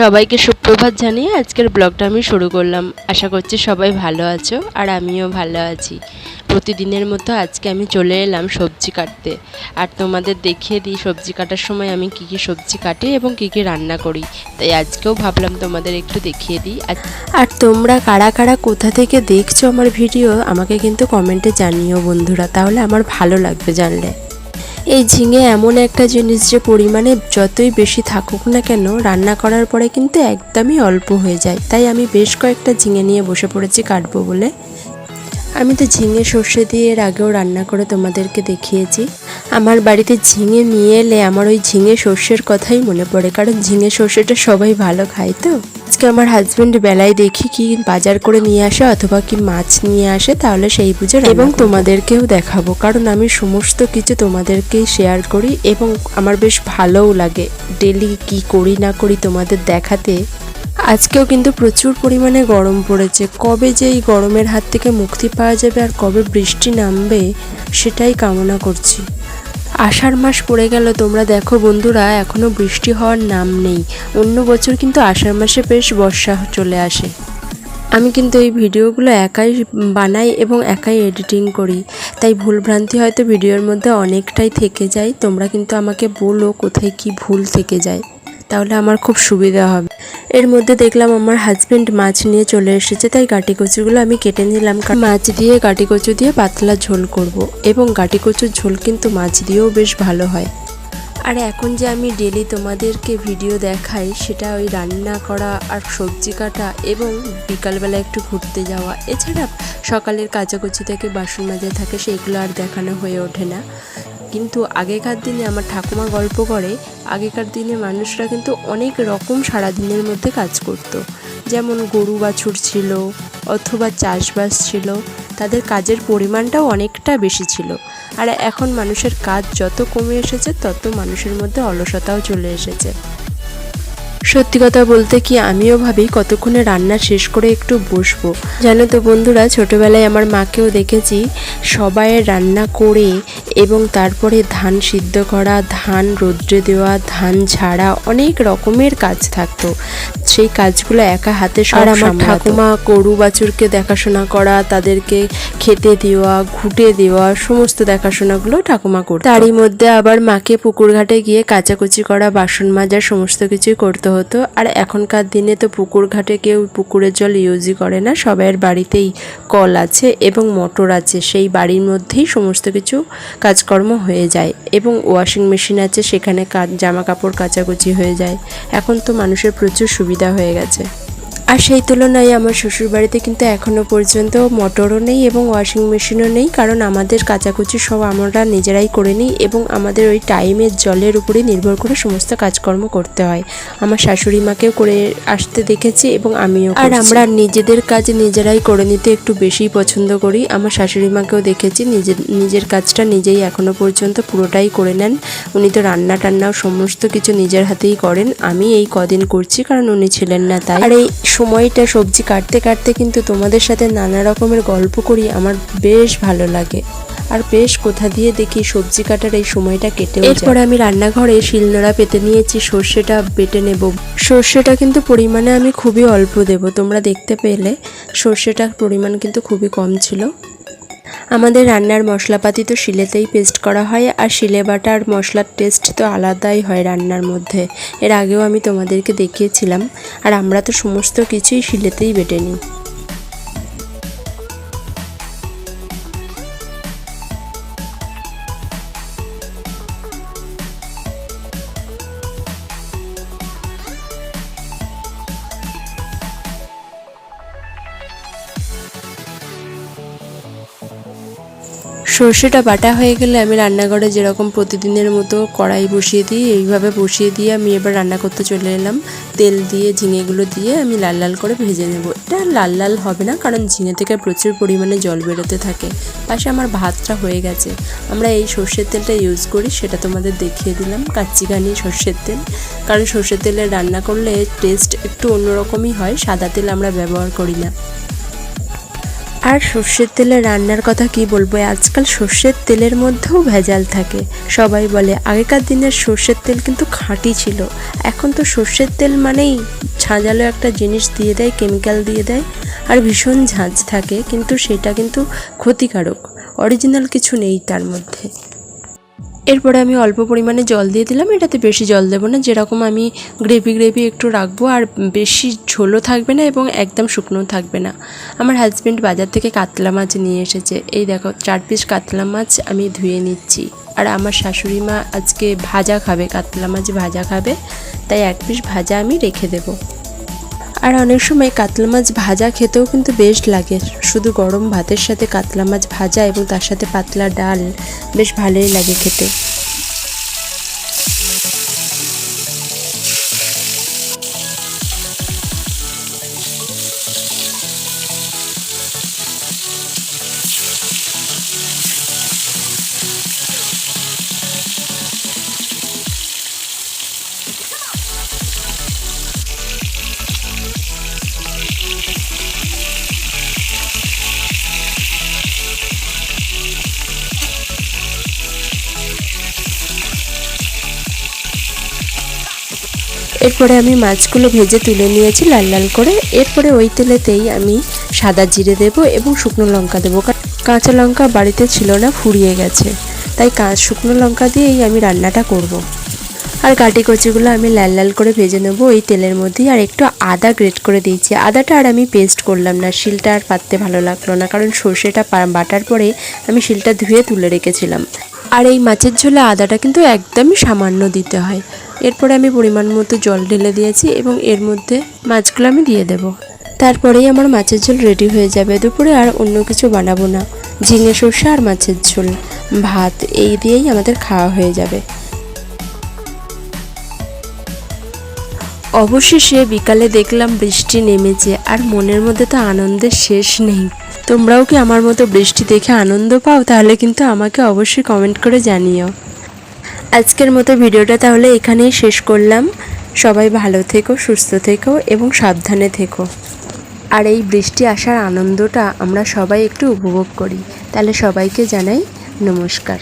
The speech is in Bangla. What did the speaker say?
সবাইকে সুপ্রভাত জানিয়ে আজকের ব্লগটা আমি শুরু করলাম। আশা করছি সবাই ভালো আছো আর আমিও ভালো আছি। প্রতিদিনের মতো আজকে আমি চলে এলাম সবজি কাটতে। আর তোমাদের দেখিয়ে দিই সবজি কাটার সময় আমি কী কী সবজি কাটি এবং কী কী রান্না করি। তাই আজকেও ভাবলাম তোমাদের একটু দেখিয়ে দিই। আর তোমরা কারা কারা কোথা থেকে দেখছ আমার ভিডিও, আমাকে কিন্তু কমেন্টে জানিও বন্ধুরা। তাহলে আমার ভালো লাগবে জানলে। এই ঝিঙে এমন একটা জিনিস যে পরিমাণে যতই বেশি থাকুক না কেন, রান্না করার পরে কিন্তু একদমই অল্প হয়ে যায়। তাই আমি বেশ কয়েকটা ঝিঙে নিয়ে বসে পড়েছি কাটবো বলে। আমি তো ঝিঙে সর্ষে দিয়ে এর আগেও রান্না করে তোমাদেরকে দেখিয়েছি। আমার বাড়িতে ঝিঙে নিয়ে এলে আমার ওই ঝিঙে সর্ষের কথাই মনে পড়ে, কারণ ঝিঙে সর্ষেটা সবাই ভালো খায় তো। আজকে আমার হাজবেন্ড বেলায় দেখি কি বাজার করে নিয়ে আসে অথবা কি মাছ নিয়ে আসে তাহলে সেই বুঝে এবং তোমাদেরকেও দেখাবো কারণ আমি সমস্ত কিছু তোমাদেরকেই শেয়ার করি এবং আমার বেশ ভালোও লাগে। ডেলি কি করি না করি তোমাদের দেখাতে। আজকেও কিন্তু প্রচুর পরিমাণে গরম পড়েছে। কবে যে এই গরমের হাত থেকে মুক্তি পাওয়া যাবে আর কবে বৃষ্টি নামবে সেটাই কামনা করছি। আষাঢ় মাস পড়ে গেল, তোমরা দেখো বন্ধুরা এখনও বৃষ্টি হওয়ার নাম নেই। অন্য বছর কিন্তু আষাঢ় মাসে বেশ বর্ষা চলে আসে। আমি কিন্তু এই ভিডিওগুলো একাই বানাই এবং একাই এডিটিং করি। তাই ভুলভ্রান্তি হয়তো ভিডিওর মধ্যে অনেকটাই থেকে যায়, তোমরা কিন্তু আমাকে বলো কোথায় কি ভুল থেকে যায়। তাহলে আমার খুব সুবিধা হবে। এর মধ্যে দেখলাম আমার হাজব্যান্ড মাছ নিয়ে চলে এসেছে, তাই গাটি কচুগুলো আমি কেটে নিলাম। মাছ দিয়ে গাটি কচু দিয়ে পাতলা ঝোল করব এবং গাটি কচুর ঝোল কিন্তু মাছ দিয়েও বেশ ভালো হয়। আর এখন যে আমি ডেলি তোমাদেরকে ভিডিও দেখাই, সেটা ওই রান্না করা আর সবজি কাটা এবং বিকালবেলা একটু ঘুরতে যাওয়া। এছাড়া সকালের কাচাকুচি থেকে বাসন মাজা থাকে সেইগুলো আর দেখানো হয়ে ওঠে না। কিন্তু আগেকার দিনে আমার ঠাকুমা গল্প করে, আগেকার দিনে মানুষরা কিন্তু অনেক রকম সারাদিনের মধ্যে কাজ করত। যেমন গরু বাছুর ছিল, অথবা চাষবাস ছিল। তাদের কাজের পরিমাণটাও অনেকটা বেশি ছিল। আর এখন মানুষের কাজ যত কমে এসেছে, তত মানুষের মধ্যে অলসতাও চলে এসেছে। সত্যি কথা বলতে কি আমিও ভাবি কতক্ষণে রান্না শেষ করে একটু বসবো। জানো তো বন্ধুরা ছোটবেলায় আমার মাকেও দেখেছি সবাইয়ের রান্না করে এবং তারপরে ধান সিদ্ধ করা ধান রোদ্রে দেওয়া ধান ঝাড়া অনেক রকমের কাজ থাকতো। সেই কাজগুলো একা হাতে আর আমার ঠাকুমা গরু বাছুরকে দেখাশোনা করা তাদেরকে খেতে দেওয়া ঘুটে দেওয়া সমস্ত দেখাশোনাগুলো ঠাকুমা করতো। তারই মধ্যে আবার মাকে পুকুর ঘাটে গিয়ে কাচাকুচি করা বাসন মাজার সমস্ত কিছুই করতে হতো। আর এখনকার দিনে তো পুকুর ঘাটে কেউ পুকুরের জল ইউজই করে না। সবাইয়ের বাড়িতেই কল আছে এবং মোটর আছে। সেই বাড়ির মধ্যেই সমস্ত কিছু কাজকর্ম হয়ে যায় এবং ওয়াশিং মেশিন আছে, সেখানে জামা কাপড় কাচাকুচি হয়ে যায়। এখন তো মানুষের প্রচুর সুবিধা হয়ে গেছে। আর সেই তুলনায় আমার শ্বশুরবাড়িতে কিন্তু এখনও পর্যন্ত মোটরও নেই এবং ওয়াশিং মেশিনও নেই কারণ আমাদের কাচাকুচি সব আমরা নিজেরাই করে নিই এবং আমাদের ওই টাইমের জলের উপরে নির্ভর করে সমস্ত কাজকর্ম করতে হয়। আমার শাশুড়ি মাকেও করে আসতে দেখেছি এবং আমিও আর আমরা নিজেদের কাজ নিজেরাই করে নিতে একটু বেশি পছন্দ করি। আমার শাশুড়ি মাকেও দেখেছি নিজের নিজের কাজটা নিজেই এখনও পর্যন্ত পুরোটাই করে নেন। উনি তো রান্না টান্নাও সমস্ত কিছু নিজের হাতেই করেন। আমি এই কদিন করছি কারণ উনি ছিলেন না তাই আর এই সময়টা সবজি কাটতে কাটতে কিন্তু তোমাদের সাথে নানা রকমের গল্প করি আমার বেশ ভালো লাগে। আর বেশ কোথা দিয়ে দেখি সবজি কাটার এই সময়টা কেটে এরপরে আমি রান্নাঘরে শিলনোড়া পেতে নিয়েছি সর্ষেটা বেটে নেব। সর্ষেটা কিন্তু পরিমাণে আমি খুবই অল্প দেব তোমরা দেখতে পেলে। সর্ষেটার পরিমাণ কিন্তু খুবই কম ছিল। আমাদের রান্নার মশলাপাতি তো শিলেতেই পেস্ট করা হয়, আর শিলে বাটার মশলার টেস্ট তো আলাদাই হয় রান্নার মধ্যে। এর আগেও আমি তোমাদেরকে দেখিয়েছিলাম, আর আমরা তো সমস্ত কিছুই শিলেতেই বেটে নিই। সর্ষেটা বাটা হয়ে গেলে আমি রান্নাঘরে যেরকম প্রতিদিনের মতো কড়াই বসিয়ে দিই, এইভাবে বসিয়ে দিয়ে আমি এবার রান্না করতে চলে এলাম। তেল দিয়ে, ঝিঙেগুলো দিয়ে আমি লাল লাল করে ভেজে নেব। এটা লাল লাল হবে না, কারণ ঝিঙে থেকে প্রচুর পরিমাণে জল বেরোতে থাকে। পাশে আমার ভাতটা হয়ে গেছে। আমরা এই সর্ষের তেলটা ইউজ করি, সেটা তোমাদের দেখিয়ে দিলাম। কাচ্চিঘানি সর্ষের তেল। কারণ সর্ষের তেলে রান্না করলে টেস্ট একটু অন্যরকমই হয়, সাদা তেল আমরা ব্যবহার করি না। আর সর্ষের তেলে রান্নার কথা কি বলব? আজকাল সর্ষের তেলের মধ্যেও ভেজাল থাকে। সবাই বলে, আগেকার দিনের সর্ষের তেল কিন্তু খাঁটি ছিল। এখন তো সর্ষের তেল মানেই ছাঁজালো একটা জিনিস দিয়ে দেয়, কেমিক্যাল দিয়ে দেয়, আর ভীষণ ঝাঁঝ থাকে। কিন্তু সেটা কিন্তু ক্ষতিকারক। অরিজিনাল কিছু নেই তার মধ্যে। এরপরে আমি অল্প পরিমাণে জল দিয়ে দিলাম, এটাতে বেশি জল দেবো না, যেরকম আমি গ্রেভি গ্রেভি একটু রাখব, আর বেশি ঝোলও থাকবে না এবং একদম শুকনো থাকবে না। আমার হাজব্যান্ড বাজার থেকে কাতলা মাছ নিয়ে এসেছে। এই দেখো, চার পিস কাতলা মাছ আমি ধুয়ে নিচ্ছি। আর আমার শাশুড়ি মা আজকে ভাজা খাবে, কাতলা মাছ ভাজা খাবে, তাই এক পিস ভাজা আমি রেখে দেবো। আর অনেক সময় কাতলা মাছ ভাজা খেতেও কিন্তু বেশ লাগে। শুধু গরম ভাতের সাথে কাতলা মাছ ভাজা এবং তার সাথে পাতলা ডাল বেশ ভালোই লাগে খেতে। এরপরে আমি মাছগুলো ভেজে তুলে নিয়েছি লাল লাল করে। এরপরে ওই তেলেতেই আমি সাদা জিরে দেব এবং শুকনো লঙ্কা দেবো। কাঁচা লঙ্কা বাড়িতে ছিল না, ফুরিয়ে গেছে। তাই কাঁচ শুকনো লঙ্কা দিয়েই আমি রান্নাটা করব। আর কাটি কচিগুলো আমি লাল লাল করে ভেজে নেব ওই তেলের মধ্যেই। আর একটু আদা গ্রেট করে দিয়েছি। আদাটা আর আমি পেস্ট করলাম না, শিলটা আর পাততে ভালো লাগল না, কারণ সর্ষেটা বাটার পরে আমি শিলটা ধুয়ে তুলে রেখেছিলাম। আর এই মাছের ঝোলে আদাটা কিন্তু একদমই সামান্য দিতে হয়। এরপরে আমি পরিমাণ মতো জল ঢেলে দিয়েছি এবং এর মধ্যে মাছগুলো আমি দিয়ে দেব। তারপরেই আমার মাছের ঝোল রেডি হয়ে যাবে। দুপুরে আর অন্য কিছু বানাবো না। ঝিঙে, সর্ষে আর মাছের ঝোল। ভাত এই দিয়েই আমাদের খাওয়া হয়ে যাবে। অবশেষে বিকালে দেখলাম বৃষ্টি নেমেছে আর মনের মধ্যে তো আনন্দের শেষ নেই। তোমরাও কি আমার মতো বৃষ্টি দেখে আনন্দ পাও? তাহলে কিন্তু আমাকে অবশ্যই কমেন্ট করে জানিও। আজকের মতো ভিডিওটা তাহলে এখানেই শেষ করলাম। সবাই ভালো থেকো, সুস্থ থেকো এবং সাবধানে থেকো। আর এই বৃষ্টি আসার আনন্দটা আমরা সবাই একটু উপভোগ করি। তাহলে সবাইকে জানাই নমস্কার।